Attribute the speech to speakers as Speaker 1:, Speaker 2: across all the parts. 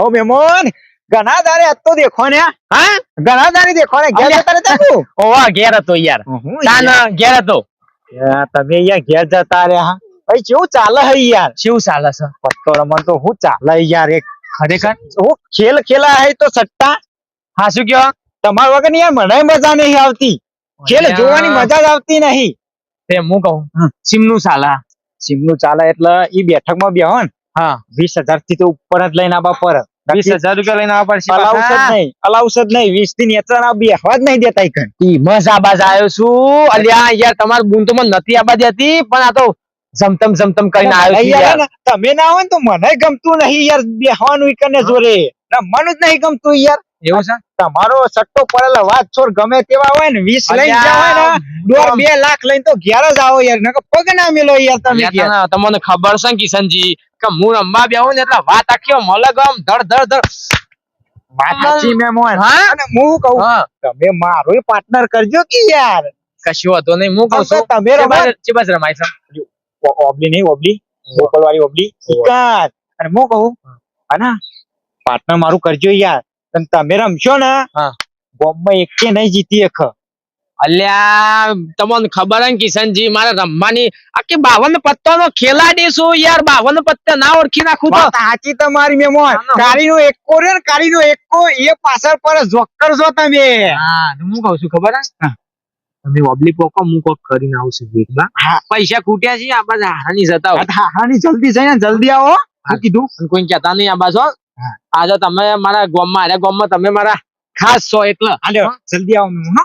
Speaker 1: હા
Speaker 2: ઓ મેમોન ઘણા દારે દેખો ને
Speaker 1: હા?
Speaker 2: ઘણા દારે દેખો ને ઘેર જતા રહેતા તું?
Speaker 1: ઓવા ઘેર હતો યાર.
Speaker 2: હું
Speaker 1: ના ના ઘેર હતો.
Speaker 2: તમે અહીંયા ઘેર જતા રહ્યા ભાઈ કેવું ચાલે હે યાર?
Speaker 1: શું ચાલે છે?
Speaker 2: પત્તો રમણ તો હું ચાલે યાર એક
Speaker 1: ખરેખર
Speaker 2: હું ખેલ ખેલા હે તો સટ્ટા.
Speaker 1: હા શું કયો?
Speaker 2: તમારા વગર યાર મને મજા નહીં આવતી. ખેલ જોવાની મજા જ આવતી નહીં.
Speaker 1: તે હું કહું. સિમનું ચાલે.
Speaker 2: સિમનું ચાલે એટલે ઈ બેઠકમાં બેહો ને
Speaker 1: હા.
Speaker 2: વીસ હજારથી તો ઉપર જ લઈને આવવા પર.
Speaker 1: વીસ હજાર રૂપિયા લઈને આવવા પડશે
Speaker 2: અલાઉસ જ નહીં અલાઉસ જ નહીં. વીસથી નેચર ના બેહવા જ નહીં દેતા ઈ
Speaker 1: ઈ મજા બાજ આવ્યો છું. અલ્યા યાર તમાર બૂન તો મને નથી આબા દેતી પણ આ તો જમતમ જમતમ કરીને આવ્યો છું
Speaker 2: યાર,
Speaker 1: યાર.
Speaker 2: ને, તમે ના હોય તો મને ગમતું નહીં યાર બેહવાનું કને જોરે. મન જ નહીં ગમતું યાર.
Speaker 1: એવું છે?
Speaker 2: તમારો સટ્ટો પડેલો વાત છોડ ગમે તેવા હોય ને વીસ લઈને જાવ ને દોઢ બે લાખ લઈને તો ઘેર જ આવો યાર પગ ના મેલો યાર તમે
Speaker 1: તમને ખબર છે કિશનજી કે હું રમવા બેહું ને એટલે વાત આખી મલક આમ ધડ ધડ ધડ.
Speaker 2: વાત સાચી મેમોન.
Speaker 1: હા?
Speaker 2: અને હું કહું તમે મારો પાર્ટનર કરજો કે યાર.
Speaker 1: કશું હતો નહીં હું કહું છું.
Speaker 2: તમે રમાય
Speaker 1: ચેબાજ રમાય છે.
Speaker 2: ઓબલી નહીં ઓબલી. લોકલ વાળી ઓબલી. કાર અને હું કહું હા. પાર્ટનર મારું કરજો યાર. તમે રમશો ને
Speaker 1: હા.
Speaker 2: બોમ્બમાં એકે નહીં જીતી એક
Speaker 1: અલ્યા તમને ખબર હે કિશનજી મારે રમવાની આખી બાવન પત્તો નો ખેલાડી છું યાર બાવન પત્તા ના ઓળખી નાખું તો.
Speaker 2: સાચી તમારી મેમોન
Speaker 1: ના, ના,
Speaker 2: એકો રે ને કારીનો એકો એ પાછળ પર જોકર છો તમે.
Speaker 1: હા હું કઉ છું ખબર હે? તમે ઓબલી પોકો હું કોક કરીને આવશે પૈસા ખૂટ્યા છે આ બાજુ હારાની જતા હોય.
Speaker 2: હા હા ની જલ્દી જઈને જલ્દી આવો શું કીધું.
Speaker 1: કોઈ કહેતા નહીં આ બાજુ આજે તમે મારા ગામમાં આર્યા ગામમાં તમે મારા ખાસ છો એટલે.
Speaker 2: જલ્દી આવો હો.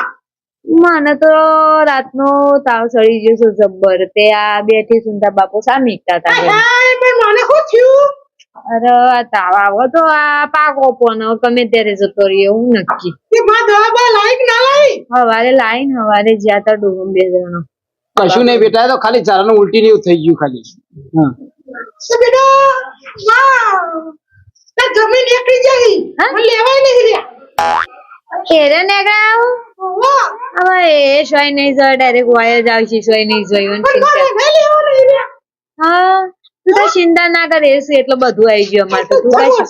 Speaker 3: મને તો રાતનો તાવ ચડી ગયો છે જબ્બર. તે આ બેઠી સુનતા બાપુ સામે એકતા હતા અરે આ તાવ આવો તો આ પાકો પણ ગમે ત્યારે જતો રહ્યો હું નક્કી. હવારે લાઈન હવારે જ્યાં તા ડૂબું બે જણો.
Speaker 1: કશું નહીં બેટા તો ખાલી ચારાનું ઉલટી ને થઈ ગયું ખાલી. હા.
Speaker 3: એરે નેગરાવ હવે એ સોય નહીં જોય ડાયરેક્ટ વાય જ આવશે સોય નહીં જોયું હા તું તો ચિંતા ના કરે એટલે બધું આવી ગયું અમારે તો તું કશું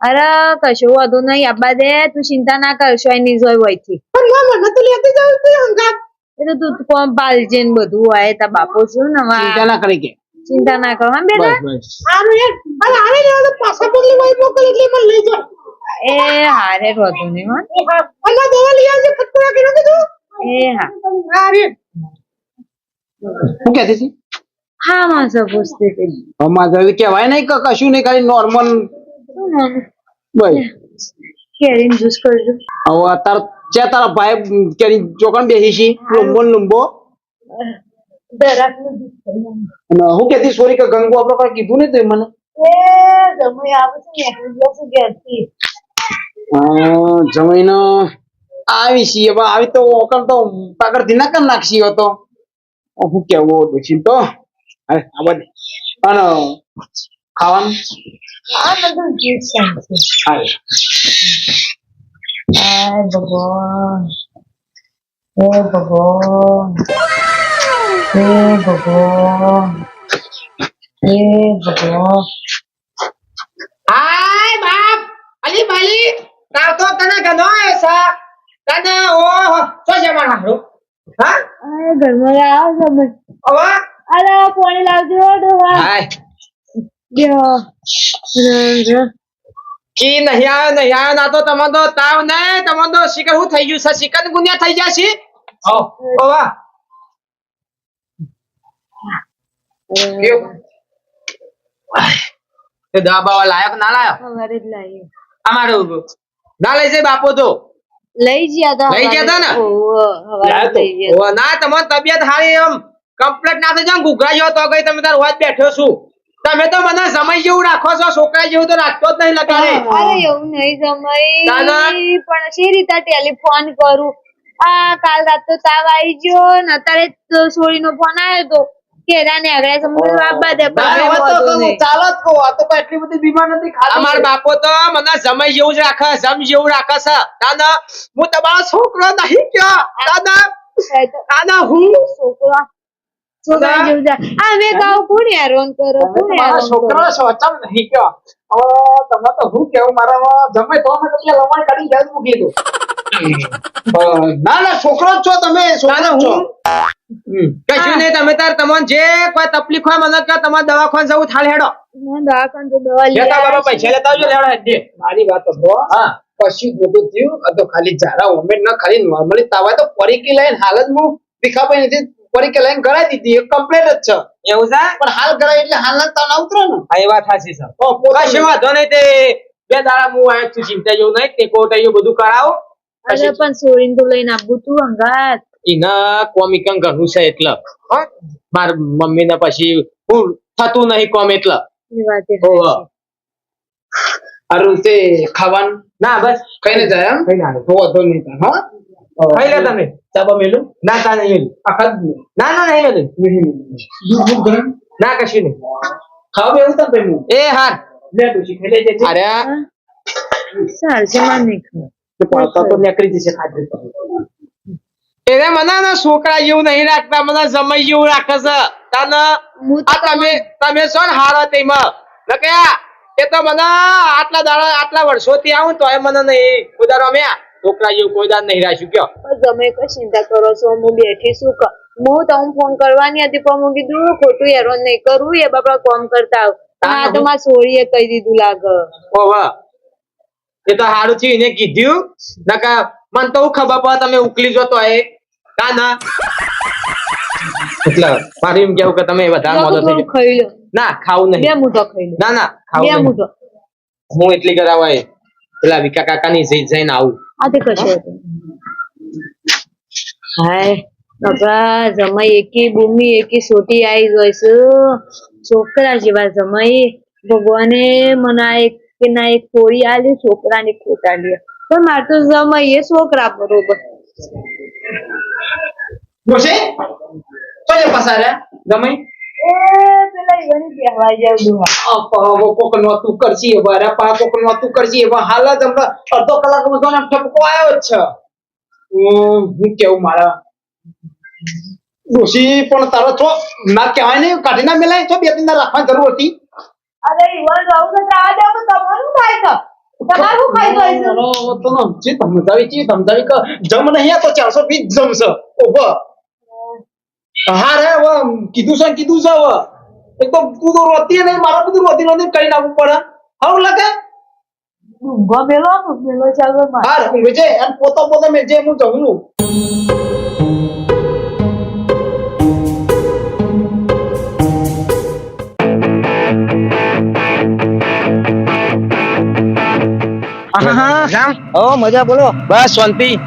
Speaker 3: અરે કશું વધુ નહીં આબા દે તું ચિંતા ના કર સોય નહીં જોય હોયથી. એ તો તું કોમ પાલજે ને બધું હોય તા બાપો છું ને હવે
Speaker 1: ચિંતા ના કરે કે.
Speaker 3: ચિંતા ના કરો હા બેટા?
Speaker 1: બસ
Speaker 3: એ હારે વધુ નહીં હો. એ હા
Speaker 1: શું કહેતી હતી?
Speaker 3: હા માં પૂછતી હતી.
Speaker 1: અમારે કહેવાય નહીં કે કશું નહીં ખાલી નોર્મલ
Speaker 3: શું
Speaker 1: બસ
Speaker 3: કેરીન જ્યુસ કરજો.
Speaker 1: હવે અતાર ચે તારા ભાઈ કેરી ચોકણ બેસી છી લુંબો ને લુંબો?
Speaker 3: દરાકનું જ્યુસ કરી
Speaker 1: હું કહેતી સોરી કે ગંગુ આપણે કોઈ કીધું નહીં તો મને?
Speaker 3: એ જમાઈ આવે છે ને જશે ઘેરથી.
Speaker 1: જમીન આવી છીએ. આવી તો ઓકર તો પાકડથી ના કર નાખશી હતો હું કેવું ડોશી તો અરે આ બધું. અને ખાવાનું?
Speaker 3: આ બધું જ્યુસ હાય ભગવાન હે ભગવાન હે ભગવાન હે ભગવાન
Speaker 1: હાય બાપ અલી બાલી તાર તો તને ગનો એસા તને ઓ સો જમણ હારો હા
Speaker 3: આ ઘરમાં આવ તમે.
Speaker 1: હવે?
Speaker 3: અરે પાણી લાવજો ડોહા
Speaker 1: હાય.
Speaker 3: બેહો. ર- ર.
Speaker 1: કી નહીં આવ્યો નહીં આવ્યો ના તો તમે તો તાવ નહીં તમે તો શિકર શું થઈ ગયું છે? ચિકન ગુનિયા થઈ દવા બવા લાયક ના લાયો?
Speaker 3: અમારે જ લાવીએ.
Speaker 1: અમારું ના લઈ જાય બાપો તો.
Speaker 3: લઈ ગયા હતા
Speaker 1: લઈ ગયા હતા ને?
Speaker 3: ઓહો,
Speaker 1: ના તમારી તબિયત હારી એમ. કમ્પ્લીટ ના થઈ જાય ને ઘૂઘરા તો ગઈ તમે તાર વાત બેઠો છું. તમે તો મને સમય જેવું રાખો છો છોકરા જેવું તો રાખતો જ નહીં લગાડે
Speaker 3: અરે એવું નહીં સમય. પણ શી રીતે ટેલિફોન કરું? આ કાલ રાત તો તાવ આવી ગયો ને અત્યારે સોરી નો ફોન આવ્યો તો. કે એના આગળ દે.
Speaker 4: ચાલો જ કહું, આ તો એટલી બધી બીમાર નથી ખાલી
Speaker 1: અમાર બાપો તો મને સમય જેવું જ રાખે સમ જેવું રાખે છે. દાદા હું તમારો છોકરો નહીં કયો? દાદા દાદા હું?
Speaker 3: છોકરા છોકરા જેવું જાય આ મેં કહું કોણ હેરાન કરો કોણ
Speaker 4: તમારા છોકરો છો ચમ નહીં કયો? હવે તમે તો હું કેવું મારા જમે તો અમે કદી લમણ કાઢી જાય મૂકી દો ના ના છોકરો જ છો તમે છોકરો છો.
Speaker 1: કશું નહીં તમે તાર તમને જે કોઈ તકલીફ હોય મને કહો તમારે દવાખાને જવું થાળ હેડો.
Speaker 3: હું તો દવા
Speaker 1: લેતા બાબા પૈસા લેતા આવજો લેવડો દે.
Speaker 4: મારી વાત સાંભળો.
Speaker 1: હા.
Speaker 4: કશું જ થયું તો ખાલી ના નોર્મલી તાવા તો પરીકી લઈને હાલ જ હું ભીખાભાઈ નથી પરીકી લઈને કરાવી દીધી એ કમ્પ્લીટ જ છે.
Speaker 1: એવું છે?
Speaker 4: પણ હાલ કરાય એટલે હાલ ના તાવ ઉતરો ને.
Speaker 1: હા એ વાત સાચી છે. કશું વાંધો નહીં તે બે દાડા હું આવ્યો છું ચિંતા જેવું નહીં તે કોટ એવું બધું કરાવો.
Speaker 3: અરે પણ સોરિંદુ તો લઈને આપું તું અંગાત
Speaker 1: એના કોમિકન ઘણું છે એટલે. માર મમ્મી ને પછી હું થતું નહીં કોમ એટલે.
Speaker 3: એ વાત એ
Speaker 1: ઓહો.
Speaker 3: સાચી.
Speaker 4: હારું તે ખાવાનું?
Speaker 1: ના બસ.
Speaker 4: ખાઈને જાય એમ
Speaker 1: કઈ ના
Speaker 4: તો વાંધો નહીં હા?
Speaker 1: ખાઈ લે તમે.
Speaker 4: ચાબા મેલું?
Speaker 1: ના તા નહીં મેલું.
Speaker 4: આખા
Speaker 1: ના ના નહીં મેલું.
Speaker 4: દૂધ ગરમ?
Speaker 1: ના કશું નહીં.
Speaker 4: ખાવ બેવું
Speaker 1: એ હાર.
Speaker 4: લે ડોશી ખાઈ લેજે
Speaker 1: અરે
Speaker 3: હા? નહીં ખાવું.
Speaker 1: એને મને ના છોકરા જેવું નહીં રાખતા મને સમય જેવું રાખે છે. તમે તમે છો ને હારો તેમાં. એ તો મને આટલા દાડા આટલા વર્ષોથી આવું તો એ મને નહીં ઉદારો અમે છોકરા જેવું કોઈ દાડ નહીં રાખ્યું કયો.
Speaker 3: તમે કઈ ચિંતા કરો છો? હું બેઠી શું હું તો હું ફોન કરવાની હતી પણ હું કીધું ખોટું હેરાન નહીં કરું એ બાપા કોમ કરતા આવ. આ તો મારા સોળીએ કહી દીધું લાગે.
Speaker 1: ઓવા એ તો સારું થયું એને કીધું નકા મને તો ખબર પડે તમે ઉકલી જતો એ. કા ના. એટલે મારું એમ કેવું કે તમે વધારે મોડો થઈ ગયો ના ખાવું
Speaker 3: બે મુઠો ખાઈ
Speaker 1: ના ના ખાવું બે
Speaker 3: મુઠો.
Speaker 1: હું એટલી કરાવાય પેલા વિકા કાકા ની જઈને આવું.
Speaker 3: આ તે. કશો હાય બાપા જમાઈ એકી ભૂમિ એકી સોટી આવી જોઈશું છોકરા જેવા જમાઈ. ભગવાને મને એક કે ના એક કોળી આલી છોકરાને ખોટા લે પણ મારે તો જમાઈ એ છોકરા બરોબર. એ પેલા જાવ દુહા
Speaker 4: કોક નોતું કરશી પા કોક નોતું કરશી હમણાં અડધો કલાકમાં તો ને ઠપકો આવ્યો જ છે. હું હું કેવું મારા? ડોશી પણ તારો છો ના કહેવાય ને કાઢી ના મેલાય. છો બે દાડા રાખવાની જરૂર હતી.
Speaker 3: અરે ઈવન રહું તો ત્રાવા દે તમારું ખાઈ જાય છે.
Speaker 4: ચાલો, તો જે સમજાવી છે સમજાવી કે. જમ નહીં તો ચારસો વીસ જમ છે ઓહો હા રે હવે કીધું છે કીધું છે હવે. એક તો તું તો રોતી નહીં મારા બધું રોતી રોતી કરી નાખવું પડે. હારું લાગે?
Speaker 3: મેલો ચાલો મારે.
Speaker 4: હાર છે અને પોતો પોતો મેં જે હું જમનું
Speaker 5: મજા બોલો.
Speaker 1: બસ શાંતિ.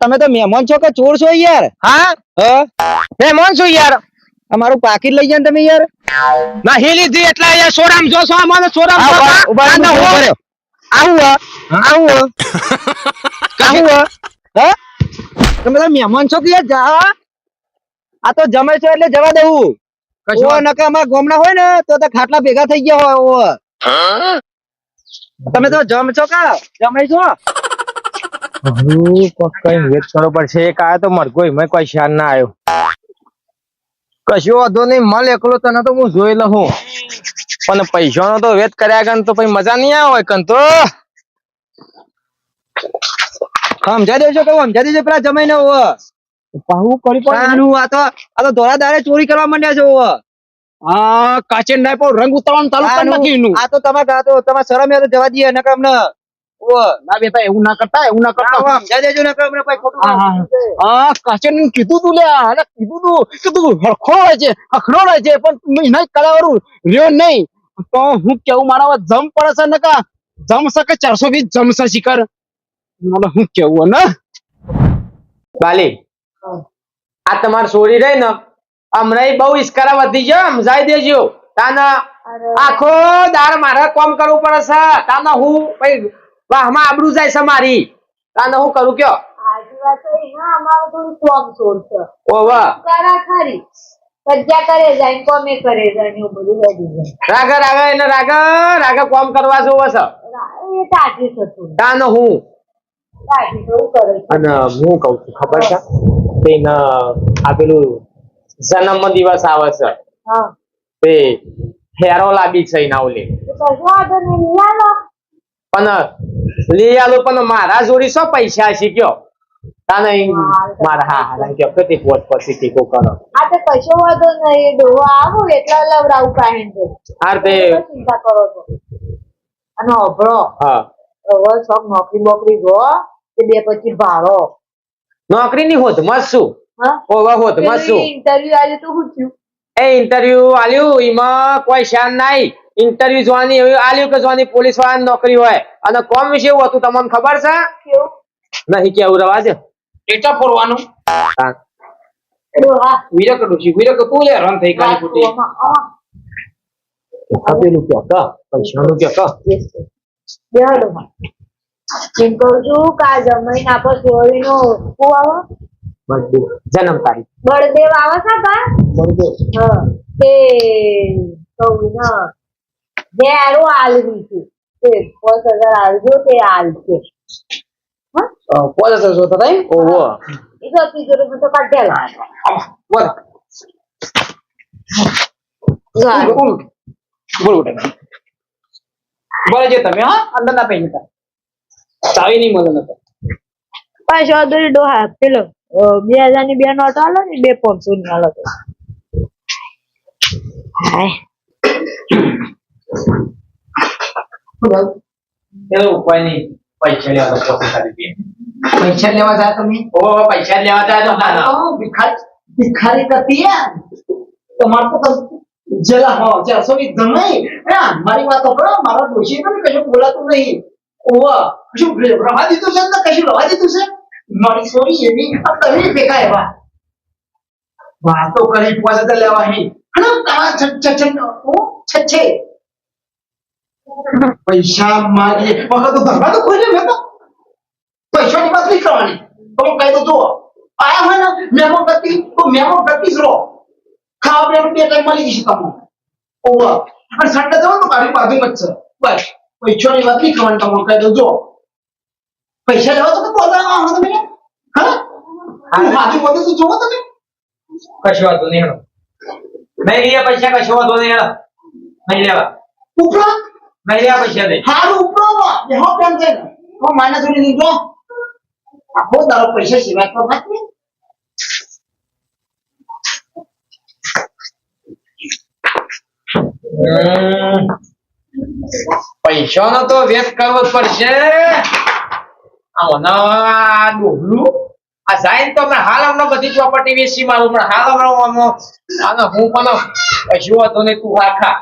Speaker 5: તમે તો મહેમાન છો કે ચોર છો યાર?
Speaker 1: હા?
Speaker 5: હા?
Speaker 1: મહેમાન છો યાર.
Speaker 5: અમારું પાકીટ લઈ જાય તમે યાર.
Speaker 1: ના હેલી દી એટલે યાર સોરામ જો છો અમારે સોરામ.
Speaker 5: આવું આવું આવું. હે? તમે તો મહેમાન છો કે જા. આ તો જમે છો એટલે જવા દેવું
Speaker 1: કશું
Speaker 5: નકામા નકા અમારા હોય ને તો તો ખાટલા ભેગા થઈ ગયા હોય તમે તો જમ છો કા? જમે છો?
Speaker 1: કઈ વેટ કરવો પડશે. એક આયો તો મરઘો એમાં કોઈ શાન ના આવ્યો કશો વાંધો નહીં મળ એકલો તને તો હું જોઈ લઉં. પણ પૈસાનો તો વેટ કર્યા ગણ તો પછી મજા નહીં આવે કન તો.
Speaker 5: સમજાઈ દેજો કે સમજાઈ દેજો પેલા જમાઈ ને
Speaker 1: પાહુ કરી
Speaker 5: પાનું આ તો આ તો ધોળા દારે ચોરી કરવા માંડ્યા છો ઓ.
Speaker 1: આ કાચે નાય પર રંગ ઉતારવાનું ચાલુ કરી નાખ્યું
Speaker 5: આ તો તમારે આ તો તમારે શરમ તો જવા દઈએ નકર અમને. ઓ
Speaker 1: ના બેટા એવું ના કરતા એવું ના કરતા.
Speaker 5: સમજાઈ દેજો નકર અમને ભાઈ ખોટું
Speaker 1: હા, હા, હા કાચે કીધું તું લ્યા અરે કીધું તું કીધું તું હરખો રહે છે હખડો રહે છે પણ એના કલાવાળું રહ્યો નહીં. તો હું કેવું મારા જમ પડે છે નકા જમ
Speaker 4: જમશે કે ચારસો વીસ જમશે શિખર. મને શું કેવું ને?
Speaker 1: બાલી આ તમારી સોરી રહી ને હમણાં બહુ ઇસ્કારા વધી ગયો સમજાઈ દેજો. તાના આખો દાર મારે કોમ કરવું પડે છે. તાના હું ભાઈ વાહમાં આબરૂ જાય છે મારી. તાના હું કરું કયો?
Speaker 3: વાત તો એના અમારું થોડું કોમ
Speaker 1: કરવા જોવો છે. તાનો હું. અને હું કઉ છું ખબર છે? તે આ પેલું જન્મ દિવસ આવે છે.
Speaker 3: હા.
Speaker 1: તે હેરો લાગી છે એના ઓલે. પણ લઈ આલો પણ મારા જોડી શું પૈસા શીખ્યો તાને મારા હા હા કે તે પોત પછી ટીકો કરો.
Speaker 3: આ તો કશો વાંધો નહીં ડોહો આવું એટલા લવરાવું પાહીન છે
Speaker 1: હાર તે
Speaker 3: ચિંતા કરો છો. અને અભળો
Speaker 1: હા.
Speaker 3: હવે સબ નોકરી બોકરી જો તે બે પછી ભાડો.
Speaker 1: નોકરીની હોદમાં
Speaker 3: હા?
Speaker 1: ઓવા હોદમાં શું
Speaker 3: ઇન્ટરવ્યુ આજે તો હું થયું?
Speaker 1: એ ઇન્ટરવ્યુ આલ્યું એમાં કોઈ શાન નહીં ઇન્ટરવ્યુ જોવાની એવું આલ્યું કે જોવાની પોલીસ વાળાની નોકરી હોય. અને કોમ વિશે એવું હતું તમને ખબર છે? નહીં કેવું રવા દે.
Speaker 4: ટેટા ફોરવાનું. વિરક ડોશી વિરક તું લે રન થઈ કાલી ફૂટી.
Speaker 3: આમાં, આમાં.
Speaker 1: આપેલું કયો ક? પૈસાનું કયો ક?
Speaker 3: એમ કહું છું કે આ જમાઈને આપણે સોરીનો શું આવો?
Speaker 1: બર્થડે જન્મ તારીખ.
Speaker 3: બર્થડે આવે છે કા હા. તે કહું ને. જે આરું આલવી છે. તે પાંચ હજાર આલજો તે આલ છે હા
Speaker 4: પોતે તો જોતા થાય
Speaker 1: ઓવો
Speaker 3: એ તો તિજોરીમાં તો કાઢેલા
Speaker 4: બોલ. બોલ બોલ. બોલ છે તમે હા? અંદર ના પૈસા નહીં મળે નકર.
Speaker 3: પાછો અદરી ડોહા પેલો બે હજારની બે નોટ આલો ને બે પાંચસો ની આલો તો હાય
Speaker 1: એવું કોઈ નહીં પૈસા લેવા તો.
Speaker 4: પૈસા લેવા જાય તમે
Speaker 1: ઓ પૈસા લેવા જાય તો.
Speaker 4: ભિખારી ભિખારી કરતી હે તમારે તો કશું જરા હો વીસ જમાઈ હા મારી વાત સાંભળો મારા ડોશી તો કશું બોલાતું નહીં ઓવા કશું રવા દીધું છે ને કશું રવા દીધું છે? તો ધરવા તો કોઈ નહીં તમે કહી દો જુઓ. આયા હોય ને, મેમો તો મેમો ગતિ ખાવા પીવાનું બે ટાઈમ મળી જશે તમને. ઓવા. અને સન્ડે જવાનું મારી બાજુમાં જ બસ. પૈસાની વાત નહીં કરવાની તમને કહી પૈસા લેવા તો પોતાના આવો તમે હા? હું હાજુ બધું તો જોવો તમે?
Speaker 1: કશો વાંધો નહીં હેડો. નહીં લીયા પૈસા કશો વાંધો નહીં હેડો. મેં લેવા.
Speaker 4: ઉપરો.
Speaker 1: નહીં લેવા પૈસા દે.
Speaker 4: હારું ઉપરો. બેહો કેમ છે. ને માના માને નહીં જો. આખો તારો પૈસા સિવાય તો વાત નહીં.
Speaker 1: પૈસાનો તો વેસ્ટ કરવો જ પડશે. આ ડોબલું આ જાય તો હમણાં હાલ હમણાં બધી ચોપટી વેચી મારું, હમણાં હાલ હમણાં હું પણ કશું હતો ને તું આખા.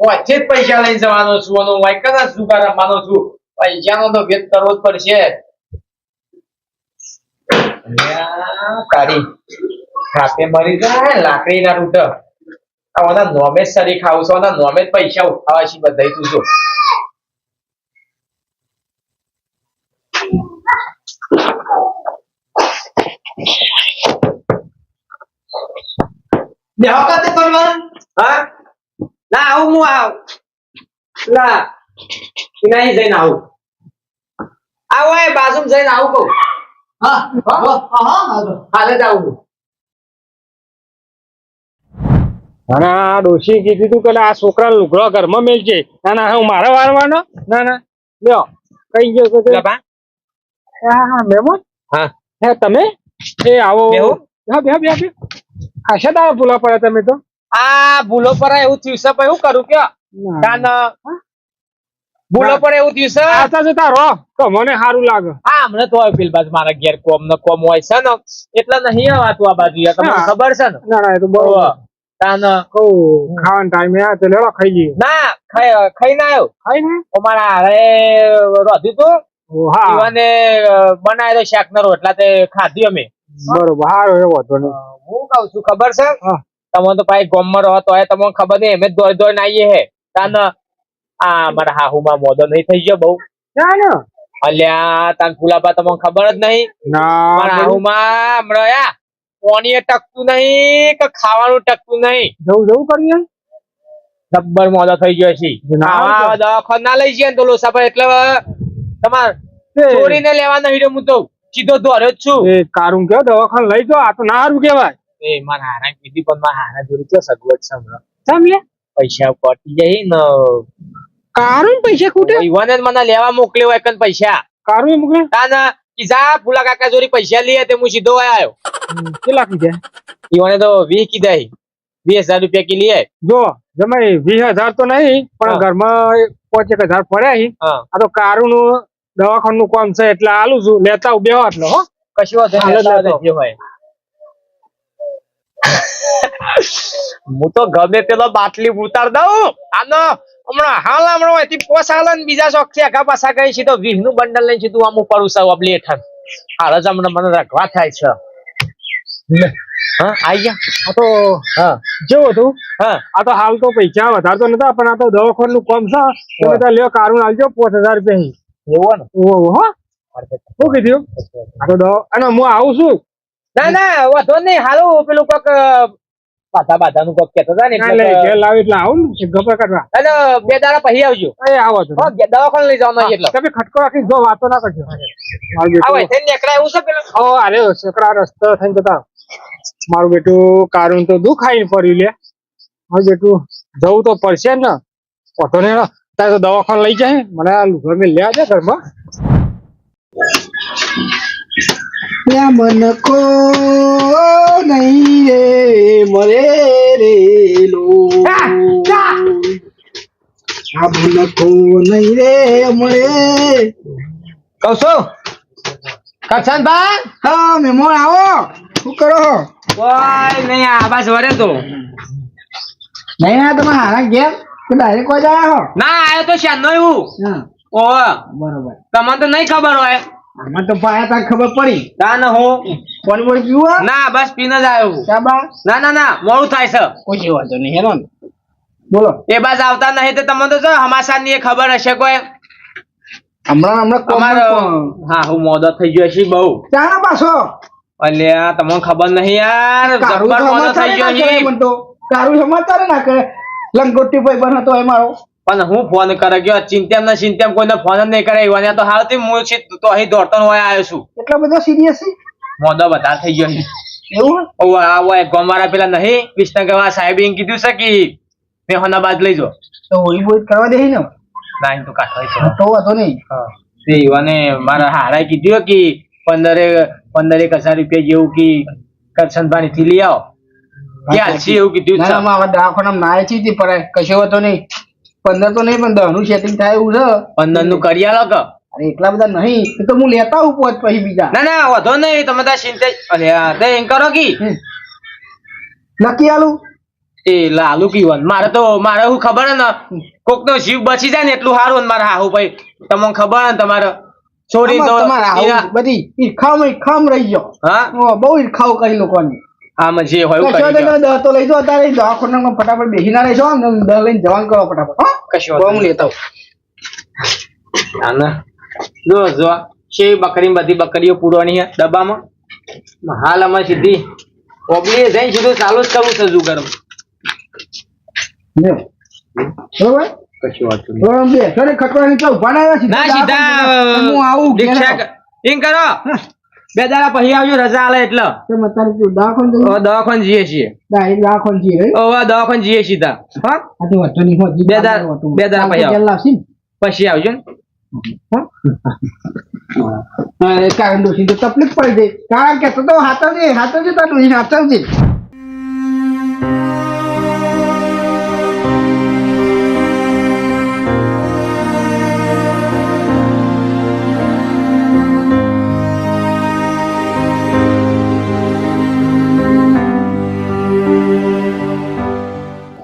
Speaker 1: હું આજે જ પૈસા લઈને જવાનો છું, અને હું જ જુગાર રમવાનો છું. પૈસાનો તો વેદ કરવો જ પડશે. તારી ખાતે મરી જાય લાકડી ના રૂટ આવાના નોમે જ સરી ખાવું છું નોમે જ પૈસા ઉઠાવા છે બધા તું જો.
Speaker 4: બેહો કાતે કરવા
Speaker 1: હા ના આવું હું આવ ના નહીં જઈને આવું આવો એ બાજુમાં જઈને આવું કહું
Speaker 4: હા હા હા હા
Speaker 1: હાલે જ આવું
Speaker 6: અને આ ડોશી કીધું તું કે આ છોકરા લુગડો ઘરમાં મેલજે. ના ના હું મારા વારવાનો? ના ના. લ્યો કઈ ગયો
Speaker 1: બા.
Speaker 6: હા હા મેમો
Speaker 1: હા.
Speaker 6: હે તમે? એ આવો. હા? ખાસા દાવા ભૂલા પડ્યા તમે તો?
Speaker 1: આ ભૂલો પર એવું થયું છે હું કરું કે કાન ભૂલો પર એવું થયું છે?
Speaker 6: આતા જતા રહો. તો મને સારું લાગે.
Speaker 1: હા હમણાં તો હોય પેલી મારા ઘેર કોમ ને કોમ હોય છે ને. એટલે નહીં આવાતું આ બાજુ તમને ખબર છે ને?
Speaker 6: ના ના એ તો બરોબર
Speaker 1: તાન
Speaker 6: કહું ખાવાનો ટાઈમ આ તો લેવા ખાઈ લઈએ
Speaker 1: ના ખાઈ ખાઈને આવ્યો.
Speaker 6: ખાઈ ને?
Speaker 1: અમારા હારે રોધ્યું તું? ઈવાને બનાવેલો શાક ના રોટલા તે ખાધી અમે.
Speaker 6: બરોબર હારો એવો હતો
Speaker 1: હું કઉ છું ખબર છે. તમને તો પાછી ગોમમાં રહો તો તમને ખબર નહીં એમ જ દોડ દોડ આવીએ હે. તાન આ મારા હાહુમાં મોદો નહીં થઈ ગયો બહુ.
Speaker 6: ના ના.
Speaker 1: અલ્યા તાન ફુલાબા તમને ખબર જ નહીં.
Speaker 6: ના
Speaker 1: મારા હાહુમાં હમણાં યા પાણી ટકતું નહીં કે ખાવાનું ટકતું નહીં.
Speaker 6: જવું જવું કરીએ?
Speaker 1: જબ્બર મોદો થઈ ગયો છે દવાખાને ના લઈ જઈએ ને તો લોસાભાઈ એટલે તમાર ચોરીને લેવા નહીં રહ્યો હું તો સીધો દોર્યો જ છું.
Speaker 6: એ કારું કે દવાખાન લઈ જો આ તો ના હારું કેવાય
Speaker 1: એ મારા હારા કીધી પણ મારા હારા જોડી તો સગવડ છે
Speaker 6: સમજે
Speaker 1: પૈસા કોટી જઈ ને.
Speaker 6: કારું પૈસા ખૂટે?
Speaker 1: ઈવાને મને લેવા મોકલ્યો હોય કન પૈસા.
Speaker 6: કારું મોકલે?
Speaker 1: તાન કીધા ફૂલા કાકા જોડી પૈસા લઈએ તે હું સીધો આવ્યો
Speaker 6: કેટલા કીધા?
Speaker 1: ઈવાને તો વીસ કીધા વીસ હજાર રૂપિયા કી લઈએ
Speaker 6: જો જમાઈ વીસ હજાર તો નહીં પણ ઘરમાં પાંચ એક હજાર પડ્યા આ તો કારું નું દવાખાનું નું કામ છે એટલે આલું છું. લેતા બે એટલે હો.
Speaker 1: કશું. આવજો હોય હું તો ગમે પેલો બાટલી ઉતાર દઉં. આનો હમણાં હાલ હમણાં હોય પોસાડો ને બીજા શોખથી આગા પાછા ગઈ તો વીસનું બંડલ લઈને સીધું આમ ઉપર ઉસાવ આપલી હેઠળ હાલ જ હમણાં મને રખવા થાય છે. હા આઈ ગયા
Speaker 6: આ તો
Speaker 1: હા.
Speaker 6: જેવું તું.
Speaker 1: હા.
Speaker 6: આ તો હાલ તો પૈસા વધારે તો નતા પણ આ તો દવાખાનું કોમ છે. તમે ત્યાં લ્યો કારું આલજો પાંચ હજાર રૂપિયા.
Speaker 1: એવું ને?
Speaker 6: ઓહો હો. શું કીધું? આ તો અને હું આવું છું?
Speaker 1: ના ના વાંધો નહીં. હાલો પેલું કોક બાધા બાધા નું કોક કેતો હતા ને તો-
Speaker 6: લાવી એટલે આવું ને. ગપર કાઢવા.
Speaker 1: અને બે દાડા પછી આવજો.
Speaker 6: એ આવો છો.
Speaker 1: હા, દવાખાને લઈ જવાનો એટલે.
Speaker 6: તમે ખટકો રાખી જો વાતો ના કરજો. મારું
Speaker 1: આ
Speaker 6: બેટું
Speaker 1: વૈસે એવું છે પેલું?
Speaker 6: ઓ અરે છોકરા રસ્તો થઈને જતા. મારું બેટું કારું તો દુઃખ ફરી લે. મારું બેટું જવું તો પડશે ને. ઓટો ને તારે તો દવાખાને લઈ જાય. મને આ લુગડો મેં લ્યા છે ઘરમાં
Speaker 5: મન કો નહીં રે મરે રે લો. આ મન કો નહીં રે મરે.
Speaker 1: છું કરશનભાઈ
Speaker 5: હા મેમોન આવો. શું કરો
Speaker 1: કોઈ નહીં આ બસ વરે તો.
Speaker 5: નહીં આ તમે હારા કે ડાયરેક્ટ કોઈ જાય હો?
Speaker 1: ના આયો તો શાનો એવું? ઓ
Speaker 5: બરોબર.
Speaker 1: તમને તો નહીં ખબર હોય.
Speaker 5: આમાં તો પાયા તા ખબર પડી.
Speaker 1: ના ના હો.
Speaker 5: પાણી બોલ પીવું
Speaker 1: ના બસ પીને જ આવ્યો
Speaker 5: સાબા
Speaker 1: ના ના ના મોડું થાય છે.
Speaker 5: કોઈ વાંધો નહીં હેરો બોલો.
Speaker 1: એ બાજ આવતા નહીં તો તમને તો જો ની ખબર હશે કોઈ.
Speaker 5: હમણાં હમણાં
Speaker 1: તમારો હા હું મોદો થઈ ગયો છે બહુ.
Speaker 5: ચાલો પાછો?
Speaker 1: અલ્યા તમને ખબર નહીં યાર. જબ્બર
Speaker 5: તો
Speaker 1: થઈ ગયો છે
Speaker 5: કારું સમાચાર ના કરે. લંગોટી ભાઈ બન હતો એ મારો
Speaker 1: પણ હું ફોન કરે ગયો ચિંતેમ ના ચિંતેમ કોઈને ફોન જ નહીં કરે એવા તો હાલથી હું છે તો અહીં દોડતો હોય આવ્યો છું.
Speaker 5: એટલા બધા સિરિયસ છે?
Speaker 1: મોદો બધા થઈ ગયો
Speaker 5: એવું?
Speaker 1: ઓવે આ ઓય ગોમારા પેલા નહીં વિષ્ણુ સાહેબ એમ કીધું છે કે મેં હોના બાદ લઈ જો
Speaker 5: તો હોળી બોલ કરવા દે ને?
Speaker 1: ના તો છે.
Speaker 5: તો હતો નહીં
Speaker 1: તે યુવાને મારા હારાએ કીધું કે પંદરે પંદર એક હજાર રૂપિયા જેવું કે કરશનભાઈ થી લઈ આવો. ક્યાં છે એવું કીધું?
Speaker 5: ના મારા દવાખાના ના છે તે કશો વાંધો નહીં. પંદર તો નહીં પણ દસનું સેટિંગ થાય એવું છે.
Speaker 1: પંદરનું કરી આલો કે
Speaker 5: અરે એટલા બધા નહીં. તો હું લેતા આવું પોત પછી બીજા.
Speaker 1: ના ના વધો નહીં તમે તાર ચિંતા અરે તે એમ કરો કે.
Speaker 5: નક્કી આલું?
Speaker 1: એ લાલુ કીવન મારે તો મારે શું ખબર ને કોક નો જીવ બચી જાય ને એટલું સારું ને મારા હાહુ ભાઈ. તમને ખબર ને તમારે? છોડી દો
Speaker 5: બધી ઈર્ખામ ઈર્ખામ રહી ગયો.
Speaker 1: હા
Speaker 5: બહુ ઈર્ખાઓ કરી લોકોની.
Speaker 1: આમાં જે હોય
Speaker 5: કશો
Speaker 1: કરી
Speaker 5: વાંધો
Speaker 1: દો.
Speaker 5: નહીં, દસ તો લઈ અત્યારે દવાખાનામાં ફટાફટ બેસી ના રહેશો ને લઈને જવાનું કરો ફટાફટ હા?
Speaker 1: કશો
Speaker 5: હું લેતા.
Speaker 1: ના ના. જો જો છે બકરી બધી બકરીઓ પૂરવાની છે? ડબ્બામાં? હાલ અમે સીધી. ઓગણીએ જઈને સીધું ચાલુ જ કરવું છે જુગારમાં
Speaker 5: લ્યો. બરોબર?
Speaker 1: કશું વાત નહીં.
Speaker 5: ખટવાની તો ઊભા ના સીધા
Speaker 1: સીધા
Speaker 5: હું આવું ઠીક
Speaker 1: છે એમ કરો. બે દાડા પછી આવજો રજા આલે એટલે.
Speaker 5: દવાખાને
Speaker 1: દવાખાને જઈએ છીએ.
Speaker 5: દવાખાને જઈએ, તો વાંધો નહીં, હો,
Speaker 1: બે દાડા-. બે દાડા પછી? પછી આવજો
Speaker 5: કારણ તો તકલીફ પડી જાય. કારણ કે તો તો હાથવજે હાથવજે તાર હાથવજે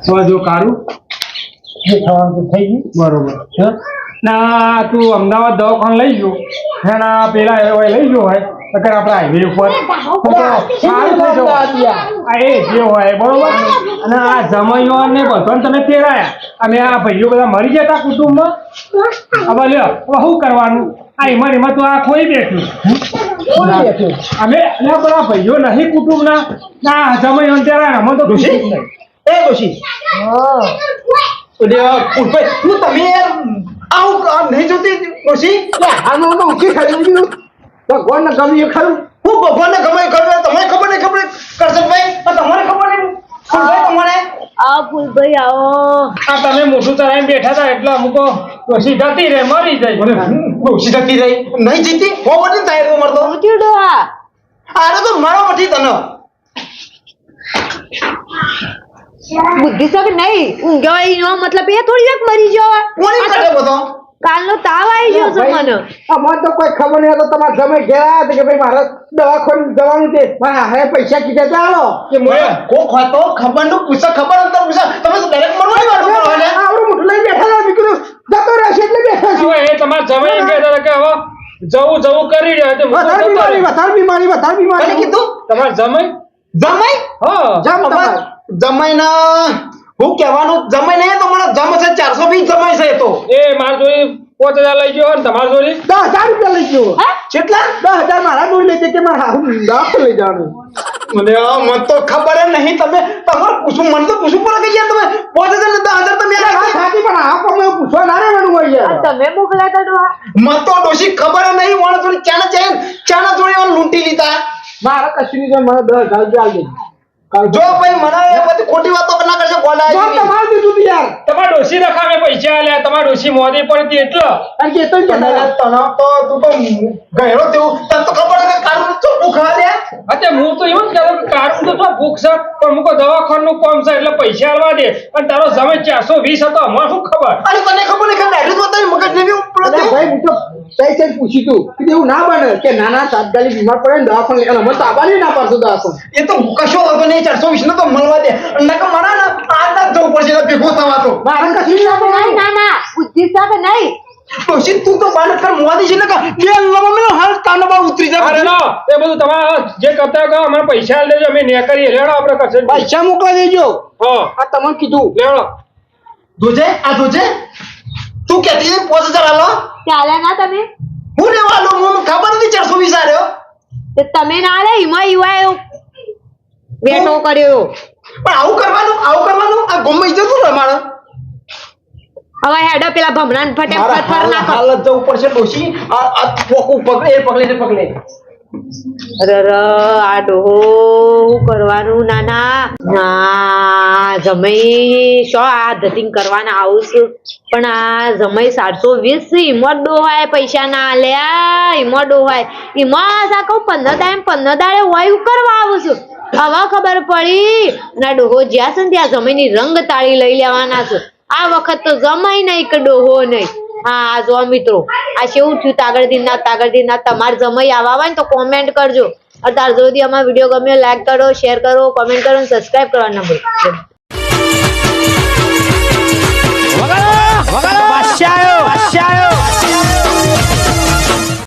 Speaker 6: હવે જો કારું. જે થવાનું તો થઈ ગયું. બરોબર. ના તું અમદાવાદ દવાખાને લઈ ગયો. એના પેલા એ લઈ ગયો હોય. અગર આપણે હાઈવે ઉપર. સારું થઈ જવું. આ એ જે હોય બરોબર? અને આ જમાઈઓ ને બધાને તમે તેડાયા. અને આ ભાઈઓ બધા મરી જતા કુટુંબમાં. હવે લ્યો હવે શું કરવાનું? આ એમાં એમાં તો આ કોઈ બેઠું. અમે બધા ભાઈઓ નહીં કુટુંબના. ના જમાઈઓ ને તેડાયા અમે તો
Speaker 4: ખુશી
Speaker 6: કુટુંબ નહીં.
Speaker 4: એ ડોશી અરે તું તમે યાર આવું કામ નહીં જોતી ડોશી
Speaker 5: આનું ઊંચી ખાઈ લીધું ભગવાન ને ગમ્યું એ ખરું
Speaker 4: હું ભગવાનને ગમે એ ખબર તમને ખબર નહીં ખબર કરશનભાઈ પણ તમારે ખબર નહીં પુષ્પભાઈ તમારે
Speaker 3: આવો ફૂલભાઈ આવો
Speaker 6: આ તમે મોટું ચલાવીને બેઠા હતા એટલે અમુકો ડોશી જતી રહે મરી જાય
Speaker 4: ડોશી જતી રહી નહીં જીતી હો વટી થાય મરતો
Speaker 3: હું આ
Speaker 4: આરે તો મારો મઠી તને
Speaker 3: બુદ્ધિ શક નહીં. ઊંઘ્યો હોય એનો મતલબ એ થોડી વાર મરી જવા
Speaker 4: કોની કરે બધો?
Speaker 3: કાલનો તાવ આવી ગયો છે મને.
Speaker 5: અમારે તો કોઈ ખબર નહીં હતો તમારા તમે ઘેર કે ભાઈ મારે દવાખાને જવાનું છે. મારા હારે પૈસા કીધા ચાલો
Speaker 4: કે મને કોક હોય ખબરનું પૂછો ખબર અંતર પૂછો. તમે તો ડાયરેક્ટ મરવાની વાતો કરો ને?
Speaker 5: આવડું મોટું લઈ બેઠા છો દીકરો. જતો રહેશે એટલે બેઠા છો.
Speaker 6: એ તમારા જમાઈ કહેતા હતા કે હવે જવું જવું કરી રહ્યા છે
Speaker 5: વધારે બીમારી વધારે બીમારી વધારે બીમારી.
Speaker 4: કીધું?
Speaker 6: તમારે જમાઈ?
Speaker 4: જમાઈ?
Speaker 6: હા.
Speaker 5: જમ તમારે.
Speaker 4: જમાઈ ના. હું કહેવાનું જમાઈ નહીં તો મને જમ છે ચારસો વીસ જમાઈ છે તો.
Speaker 6: એ માર જોડી પાંચ હજાર લઈ ગયો ને તમાર જોડી?
Speaker 5: દસ હજાર રૂપિયા લઈ ગયો
Speaker 4: કેટલા?
Speaker 5: દસ હજાર મારા જોઈ લઈ કે મારા હાહુ લઈ જવાનું.
Speaker 4: મને આ મને તો ખબર નહીં તમે તમારે પૂછું મને તો પૂછું પડે કે યાર તમે પાંચ હજાર ને દસ હજાર તમે
Speaker 5: સાચી પણ આ પણ પૂછવા ના રહેવાનું હોય
Speaker 3: આ
Speaker 5: યાર
Speaker 3: તમે મોકલા તો
Speaker 4: મને તો ડોશી ખબર નહીં વાળા થોડી ચાના ચાય ચાના જોડે લૂંટી લીધા.
Speaker 5: મારા કશું નહીં મને દસ હજાર રૂપિયા આવી
Speaker 4: જો ભાઈ મને બધી ખોટી વાતો ના કરજો ગોડા
Speaker 5: જો તમાર દીધું તું યાર.
Speaker 6: તમાર ડોશી રખામે પૈસા આલે તમાર ડોશી મોદી પડતી એટલો.
Speaker 5: અને કે તો
Speaker 4: તને તને તો તું તો ગયડો તેવું. તને તો ખબર કે કારું તો ભૂખા લે
Speaker 6: અત્યારે હું તો એમ જ કહેતો કે કાઢું તો ભૂખ છે? પણ મૂકો દવાખાનું કામ છે એટલે પૈસા આલવા દે. અને તારો સમય ચારસો વીસ હતો અમાર શું ખબર?
Speaker 4: અને તને ખબર નહીં કે ડાયરેક્ટ તો તારી મગજ જેવી ઉપર
Speaker 5: ભાઈ હું તો કઈ કઈ પૂછી તું કે એવું ના બને કે નાના તાત્કાલિક બીમાર પડે ને દવાખાને લેવાનું અમે તો આવવાની ના પાડશું દવાખાને.
Speaker 4: એ તો કશો વાંધો નહીં. ચારસો વીસ તો મળવા દે. નકર મને ને આજ જવું પડશે ભેગો થવા તો
Speaker 5: મારે કશું
Speaker 3: નહીં ના ના બુદ્ધિ શક નહીં.
Speaker 4: ડોશી તું તો બાને કર મોદી છે ને બે લવા મેલો હાલ તાનો બા ઉતરી જા
Speaker 6: અરે ના એ બધું તમારે જે કરતા કહો અમારે પૈસા આલી અમે ને કરીએ લેડો આપણે કરશે
Speaker 5: પૈસા મોકલા દેજો.
Speaker 6: હા.
Speaker 5: આ તમને કીધું.
Speaker 6: લેડો
Speaker 4: જોજે આ જોજે તું કેતી હતી પાંચ હજાર આલો.
Speaker 3: ચાલે ના તમે.
Speaker 4: હું લેવા આલો? મને ખબર નથી ચારસો વીસ આલ્યો.
Speaker 3: તે તમે ના લે એમાં યુવા બેઠો કર્યો.
Speaker 4: પણ આવું કરવાનું આવું કરવાનું? આ ગમે જતું રમાડે
Speaker 3: હવે હેડો પેલા ભમણાને ફટે
Speaker 4: મારા
Speaker 3: ના
Speaker 4: હાલત જવું પડશે ડોશી. આ આ પોકું પગલે એ ને પગલે
Speaker 3: અરે ર, આ ડોહો કરવાનું નાના ના. જમઈ શો આ ધતિંગ કરવાના આવું છું પણ આ જમઈ સાતસો વીસ ઈમો ડોહાય પૈસા ના આલ્યા ઈમો ડોહાય. ઈમો સા કહું પંદર દાડે પંદર દાડે હોય હું કરવા આવું છું. હવે ખબર પડી? ના ડોહો જ્યાં છે ત્યાં જમીની રંગ તાળી લઈ લેવાના છે. આ વખત તો જમાય નહીં કે ડોહો નહીં. હા આ જો મિત્રો આ કેવું થયું? તાગડથી ના તાગડથી ના તમારે જમાઈ આવા હોય ને તો કોમેન્ટ કરજો. અત્યાર સુધી અમારો વીડિયો ગમ્યો લાઈક કરો શેર કરો કોમેન્ટ કરો અને સબસ્ક્રાઇબ કરવા ના ભૂલતા
Speaker 5: વગાડો આવ્યો